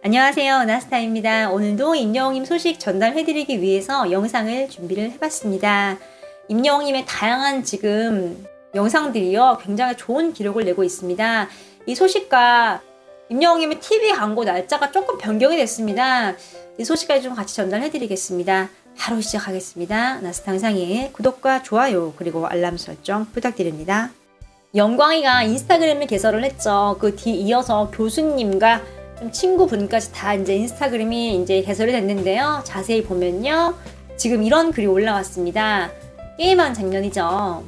안녕하세요. 나스타입니다. 오늘도 임영웅님 소식 전달해드리기 위해서 영상을 준비를 해봤습니다. 임영웅님의 다양한 지금 영상들이요. 굉장히 좋은 기록을 내고 있습니다. 이 소식과 임영웅님의 TV 광고 날짜가 조금 변경이 됐습니다. 이 소식까지 좀 같이 전달해드리겠습니다. 바로 시작하겠습니다. 나스타 영상에 구독과 좋아요 그리고 알람 설정 부탁드립니다. 영광이가 인스타그램을 개설을 했죠. 그 뒤 이어서 교수님과 좀 친구분까지 다 이제 인스타그램이 이제 개설이 됐는데요. 자세히 보면요. 지금 이런 글이 올라왔습니다. 게임한 장면이죠.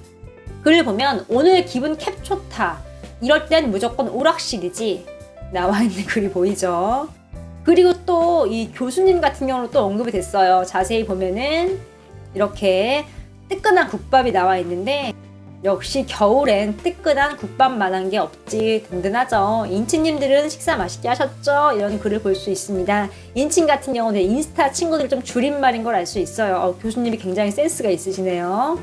글을 보면 오늘 기분 캡 좋다. 이럴 땐 무조건 오락실이지. 나와 있는 글이 보이죠. 그리고 또 이 교수님 같은 경우로 또 언급이 됐어요. 자세히 보면은 이렇게 뜨끈한 국밥이 나와 있는데 역시 겨울엔 뜨끈한 국밥만한 게 없지 든든하죠. 인치님들은 식사 맛있게 하셨죠? 이런 글을 볼 수 있습니다. 인친 같은 경우는 인스타 친구들 좀 줄임말인 걸 알 수 있어요. 어, 교수님이 굉장히 센스가 있으시네요.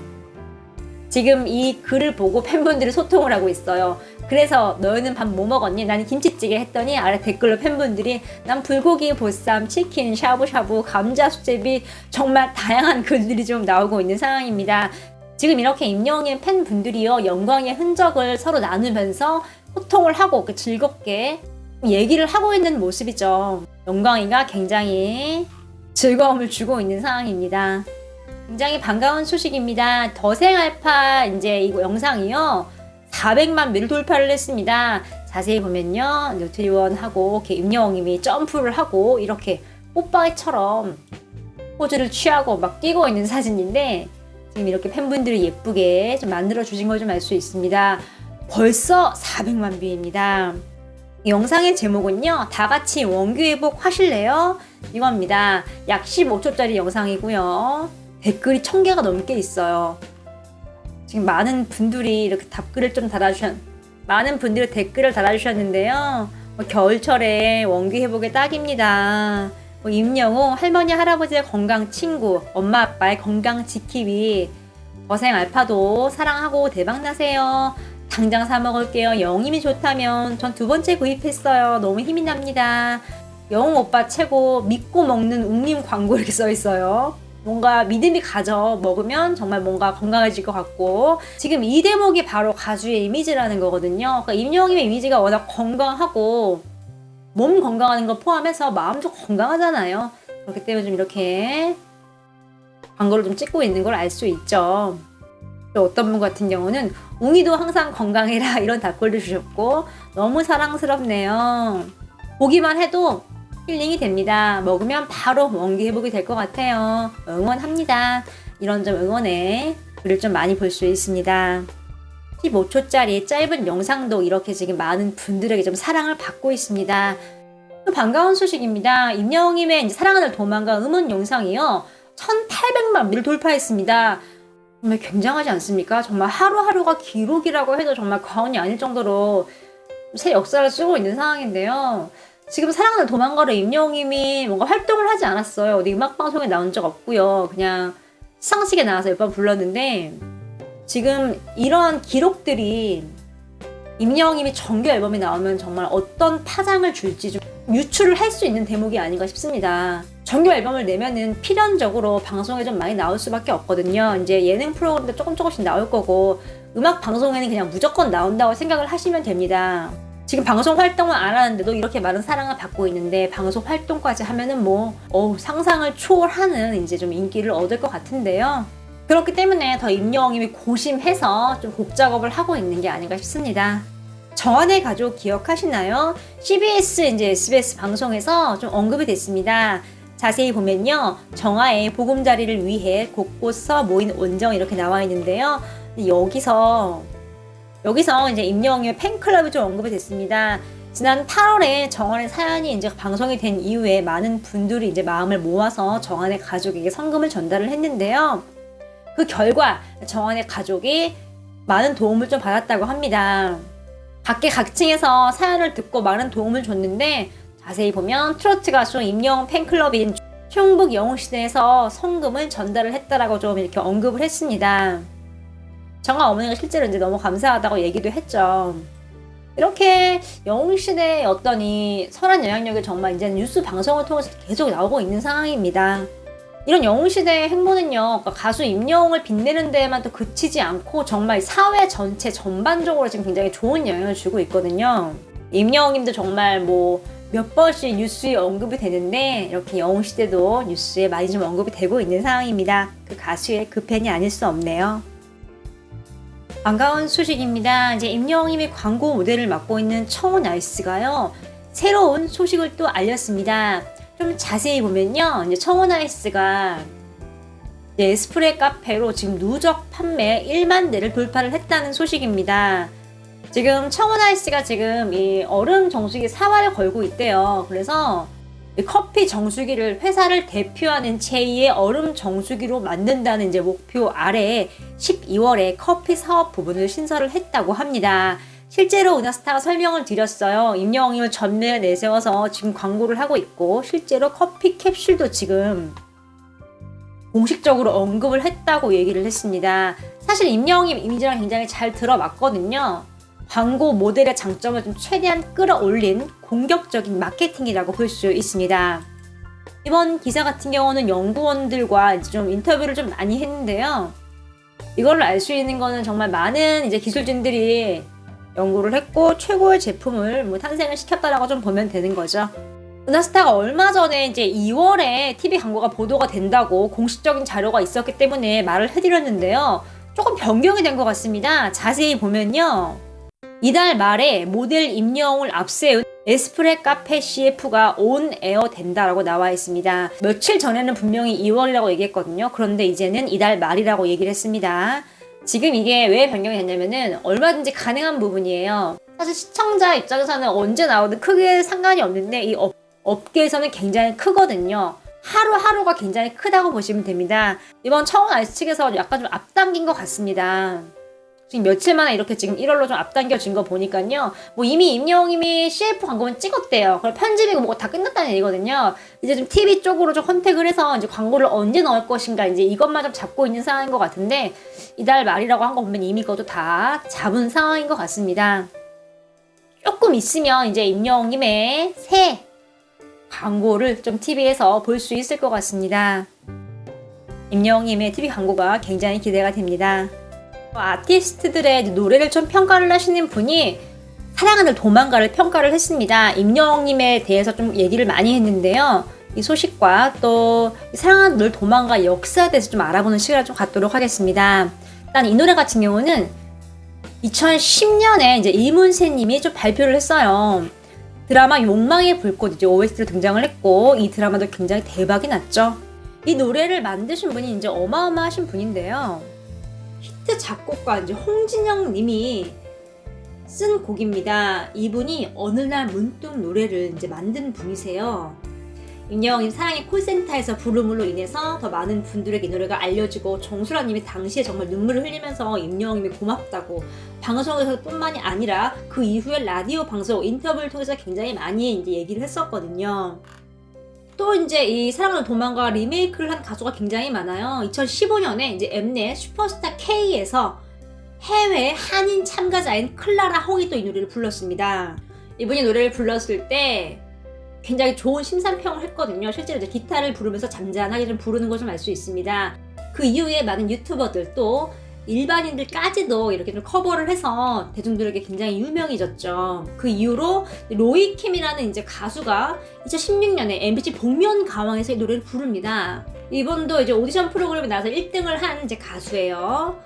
지금 이 글을 보고 팬분들이 소통을 하고 있어요. 그래서 너희는 밥 뭐 먹었니? 나는 김치찌개 했더니 아래 댓글로 팬분들이 난 불고기, 보쌈, 치킨, 샤브샤브, 감자 수제비 정말 다양한 글들이 좀 나오고 있는 상황입니다. 지금 이렇게 임영웅의 팬분들이요 영광의 흔적을 서로 나누면서 소통을 하고 그 즐겁게 얘기를 하고 있는 모습이죠. 영광이가 굉장히 즐거움을 주고 있는 상황입니다. 굉장히 반가운 소식입니다. 더생알파 이제 이 영상이요 400만 뷰를 돌파를 했습니다. 자세히 보면요 뉴트리원하고 임영웅님이 점프를 하고 이렇게 뽀빠이처럼 포즈를 취하고 막 뛰고 있는 사진인데 이렇게 팬분들이 예쁘게 좀 만들어 주신 걸 좀 알 수 있습니다. 벌써 400만 뷰입니다. 이 영상의 제목은요, 다 같이 원규 회복 하실래요? 이겁니다. 약 15초짜리 영상이고요. 댓글이 1000개가 넘게 있어요. 지금 많은 분들이 이렇게 답글을 좀 달아주셨, 많은 분들이 댓글을 달아주셨는데요. 뭐 겨울철에 원규 회복의 딱입니다. 뭐 임영웅 할머니 할아버지의 건강 친구 엄마 아빠의 건강 지키기 거생 알파도 사랑하고 대박 나세요. 당장 사 먹을게요. 영임이 좋다면 전 두 번째 구입했어요. 너무 힘이 납니다. 영웅 오빠 최고 믿고 먹는 웅님 광고 이렇게 써 있어요. 뭔가 믿음이 가져 먹으면 정말 뭔가 건강해질 것 같고. 지금 이 대목이 바로 가주의 이미지라는 거거든요. 그러니까 임영웅의 이미지가 워낙 건강하고 몸 건강하는 거 포함해서 마음도 건강하잖아요. 그렇기 때문에 좀 이렇게 광고를 좀 찍고 있는 걸 알 수 있죠. 또 어떤 분 같은 경우는 웅이도 항상 건강해라 이런 답글도 주셨고 너무 사랑스럽네요. 보기만 해도 힐링이 됩니다. 먹으면 바로 원기 회복이 될 것 같아요. 응원합니다. 이런 좀 응원에 글을 좀 많이 볼 수 있습니다. 15초짜리 짧은 영상도 이렇게 지금 많은 분들에게 좀 사랑을 받고 있습니다. 또 반가운 소식입니다. 임영웅님의 사랑하는 도망가 음원 영상이요. 1800만 뷰를 돌파했습니다. 정말 굉장하지 않습니까? 정말 하루하루가 기록이라고 해도 정말 과언이 아닐 정도로 새 역사를 쓰고 있는 상황인데요. 지금 사랑하는 도망가를 임영웅님이 뭔가 활동을 하지 않았어요. 어디 음악방송에 나온 적 없고요. 그냥 시상식에 나와서 몇 번 불렀는데 지금 이런 기록들이 임영웅님이 정규 앨범이 나오면 정말 어떤 파장을 줄지 좀 유출을 할 수 있는 대목이 아닌가 싶습니다. 정규 앨범을 내면은 필연적으로 방송에 좀 많이 나올 수밖에 없거든요. 이제 예능 프로그램도 조금 조금씩 나올 거고 음악 방송에는 그냥 무조건 나온다고 생각을 하시면 됩니다. 지금 방송 활동을 안 하는데도 이렇게 많은 사랑을 받고 있는데 방송 활동까지 하면은 뭐 어우, 상상을 초월하는 이제 좀 인기를 얻을 것 같은데요. 그렇기 때문에 더 임영웅님이 고심해서 좀 곡 작업을 하고 있는 게 아닌가 싶습니다. 정한의 가족 기억하시나요? CBS 이제 SBS 방송에서 좀 언급이 됐습니다. 자세히 보면요. 정아의 보금자리를 위해 곳곳서 모인 온정 이렇게 나와 있는데요. 여기서 여기서 이제 임영웅의 팬클럽이 좀 언급이 됐습니다. 지난 8월에 정한의 사연이 이제 방송이 된 이후에 많은 분들이 이제 마음을 모아서 정한의 가족에게 성금을 전달을 했는데요. 그 결과 정한의 가족이 많은 도움을 좀 받았다고 합니다. 각계 각층에서 사연을 듣고 많은 도움을 줬는데 자세히 보면 트로트 가수 임영웅 팬클럽인 충북 영웅시대에서 성금을 전달을 했다라고 좀 이렇게 언급을 했습니다. 정아 어머니가 실제로 이제 너무 감사하다고 얘기도 했죠. 이렇게 영웅시대의 어떤 이 설한 영향력이 정말 이제 뉴스 방송을 통해서 계속 나오고 있는 상황입니다. 이런 영웅시대의 행보는요, 그러니까 가수 임영웅을 빛내는 데에만 또 그치지 않고 정말 사회 전체 전반적으로 지금 굉장히 좋은 영향을 주고 있거든요. 임영웅님도 정말 뭐 몇 번씩 뉴스에 언급이 되는데 이렇게 영웅시대도 뉴스에 많이 좀 언급이 되고 있는 상황입니다. 그 가수의 그 팬이 아닐 수 없네요. 반가운 소식입니다. 이제 임영웅님이 광고 모델을 맡고 있는 청원 아이스가요. 새로운 소식을 또 알렸습니다. 좀 자세히 보면요. 이제 청원 아이스가 이제 에스프레 카페로 지금 누적 판매 1만 대를 돌파를 했다는 소식입니다. 지금 청원 아이스가 지금 이 얼음 정수기 사활을 걸고 있대요. 그래서 이 커피 정수기를 회사를 대표하는 제2의 얼음 정수기로 만든다는 이제 목표 아래에 12월에 커피 사업 부분을 신설을 했다고 합니다. 실제로 은하스타가 설명을 드렸어요. 임영웅을 전면에 내세워서 지금 광고를 하고 있고 실제로 커피 캡슐도 지금 공식적으로 언급을 했다고 얘기를 했습니다. 사실 임영웅 이미지랑 굉장히 잘 들어맞거든요. 광고 모델의 장점을 좀 최대한 끌어올린 공격적인 마케팅이라고 볼 수 있습니다. 이번 기사 같은 경우는 연구원들과 좀 인터뷰를 좀 많이 했는데요. 이걸로 알 수 있는 거는 정말 많은 이제 기술진들이 연구를 했고 최고의 제품을 뭐 탄생을 시켰다라고 좀 보면 되는 거죠. 은하스타가 얼마 전에 이제 2월에 TV 광고가 보도가 된다고 공식적인 자료가 있었기 때문에 말을 해드렸는데요. 조금 변경이 된 것 같습니다. 자세히 보면요. 이달 말에 모델 임영웅을 앞세운 에스프레 카페 CF가 온 에어 된다라고 나와 있습니다. 며칠 전에는 분명히 2월이라고 얘기했거든요. 그런데 이제는 이달 말이라고 얘기를 했습니다. 지금 이게 왜 변경이 됐냐면은 얼마든지 가능한 부분이에요. 사실 시청자 입장에서는 언제 나오든 크게 상관이 없는데 이 업, 업계에서는 굉장히 크거든요. 하루하루가 굉장히 크다고 보시면 됩니다. 이번 청원 아이스 측에서 약간 좀 앞당긴 것 같습니다. 지금 며칠 만에 이렇게 지금 1월로 좀 앞당겨진 거 보니까요. 뭐 이미 임영웅님이 CF 광고는 찍었대요. 그럼 편집이고 뭐가 다 끝났다는 얘기거든요. 이제 좀 TV 쪽으로 좀 컨택을 해서 이제 광고를 언제 넣을 것인가 이제 이것만 좀 잡고 있는 상황인 것 같은데 이달 말이라고 한 거 보면 이미 그것도 다 잡은 상황인 것 같습니다. 조금 있으면 이제 임영웅님의 새 광고를 좀 TV에서 볼 수 있을 것 같습니다. 임영웅님의 TV 광고가 굉장히 기대가 됩니다. 아티스트들의 노래를 좀 평가를 하시는 분이 사랑하는 도망가를 평가를 했습니다. 임영웅님에 대해서 좀 얘기를 많이 했는데요. 이 소식과 또 사랑하는 널 도망가 역사에 대해서 좀 알아보는 시간을 좀 갖도록 하겠습니다. 일단 이 노래 같은 경우는 2010년에 이제 이문세님이 좀 발표를 했어요. 드라마 욕망의 불꽃 이제 OST로 등장을 했고 이 드라마도 굉장히 대박이 났죠. 이 노래를 만드신 분이 이제 어마어마하신 분인데요. 히트 작곡가 이제 홍진영 님이 쓴 곡입니다. 이분이 어느 날 문득 노래를 이제 만든 분이세요. 임영웅님 사랑의 콜센터에서 부름으로 인해서 더 많은 분들에게 이 노래가 알려지고 정수라님이 당시에 정말 눈물을 흘리면서 임영웅님이 고맙다고 방송에서뿐만이 아니라 그 이후에 라디오 방송 인터뷰를 통해서 굉장히 많이 이제 얘기를 했었거든요. 또 이제 이 사랑하는 도망가 리메이크를 한 가수가 굉장히 많아요. 2015년에 이제 엠넷 슈퍼스타 K에서 해외 한인 참가자인 클라라 홍이 또 이 노래를 불렀습니다. 이분이 노래를 불렀을 때 굉장히 좋은 심사평을 했거든요. 실제로 이제 기타를 부르면서 잠잠하게 좀 부르는 걸 좀 알 수 있습니다. 그 이후에 많은 유튜버들 또 일반인들까지도 이렇게 좀 커버를 해서 대중들에게 굉장히 유명해졌죠. 그 이후로 로이킴이라는 이제 가수가 2016년에 MBC 복면 가왕에서 이 노래를 부릅니다. 이분도 이제 오디션 프로그램에 나와서 1등을 한 이제 가수예요.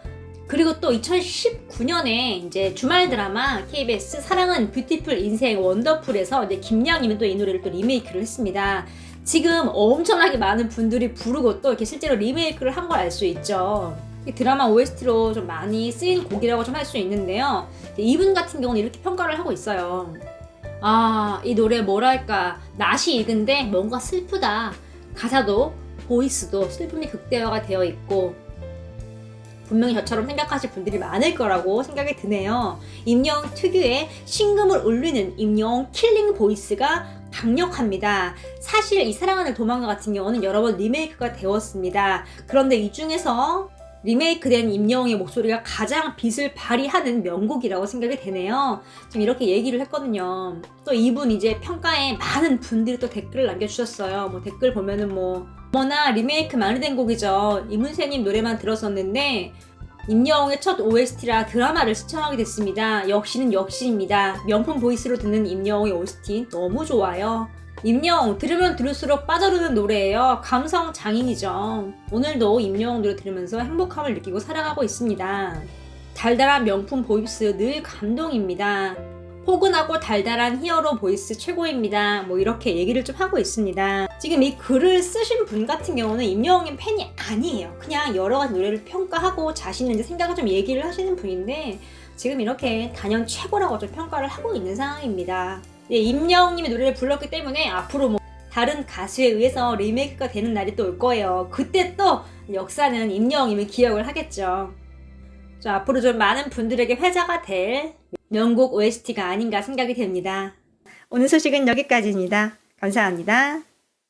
그리고 또 2019년에 이제 주말 드라마 KBS 사랑은 뷰티풀 인생 원더풀에서 이제 김양님은 또이 노래를 또 리메이크를 했습니다. 지금 엄청나게 많은 분들이 부르고 또 이렇게 실제로 리메이크를 한 걸 알 수 있죠. 이 드라마 OST로 좀 많이 쓰인 곡이라고 좀 할 수 있는데요. 이분 같은 경우는 이렇게 평가를 하고 있어요. 아, 이 노래 뭐랄까, 낯이 익은데 뭔가 슬프다. 가사도, 보이스도 슬픔이 극대화가 되어 있고, 분명히 저처럼 생각하실 분들이 많을 거라고 생각이 드네요. 임영웅 특유의 신금을 울리는 임영웅 킬링 보이스가 강력합니다. 사실 이 사랑하는 도망가 같은 경우는 여러 번 리메이크가 되었습니다. 그런데 이 중에서 리메이크된 임영웅의 목소리가 가장 빛을 발휘하는 명곡이라고 생각이 되네요. 지금 이렇게 얘기를 했거든요. 또 이분 이제 평가에 많은 분들이 또 댓글을 남겨주셨어요. 뭐 댓글 보면은 뭐 어머나 리메이크 많이 된 곡이죠. 이문세님 노래만 들었었는데 임영웅의 첫 OST라 드라마를 시청하게 됐습니다. 역시는 역시입니다. 명품 보이스로 듣는 임영웅의 OST 너무 좋아요. 임영웅 들으면 들을수록 빠져드는 노래예요. 감성 장인이죠. 오늘도 임영웅 노래 들으면서 행복함을 느끼고 살아가고 있습니다. 달달한 명품 보이스 늘 감동입니다. 포근하고 달달한 히어로 보이스 최고입니다. 뭐 이렇게 얘기를 좀 하고 있습니다. 지금 이 글을 쓰신 분 같은 경우는 임영웅님 팬이 아니에요. 그냥 여러 가지 노래를 평가하고 자신의 이제 생각을 좀 얘기를 하시는 분인데 지금 이렇게 단연 최고라고 좀 평가를 하고 있는 상황입니다. 예, 임영웅님의 노래를 불렀기 때문에 앞으로 뭐 다른 가수에 의해서 리메이크가 되는 날이 또 올 거예요. 그때 또 역사는 임영웅님을 기억을 하겠죠. 저 앞으로 좀 많은 분들에게 회자가 될 명곡 OST가 아닌가 생각이 됩니다. 오늘 소식은 여기까지입니다. 감사합니다.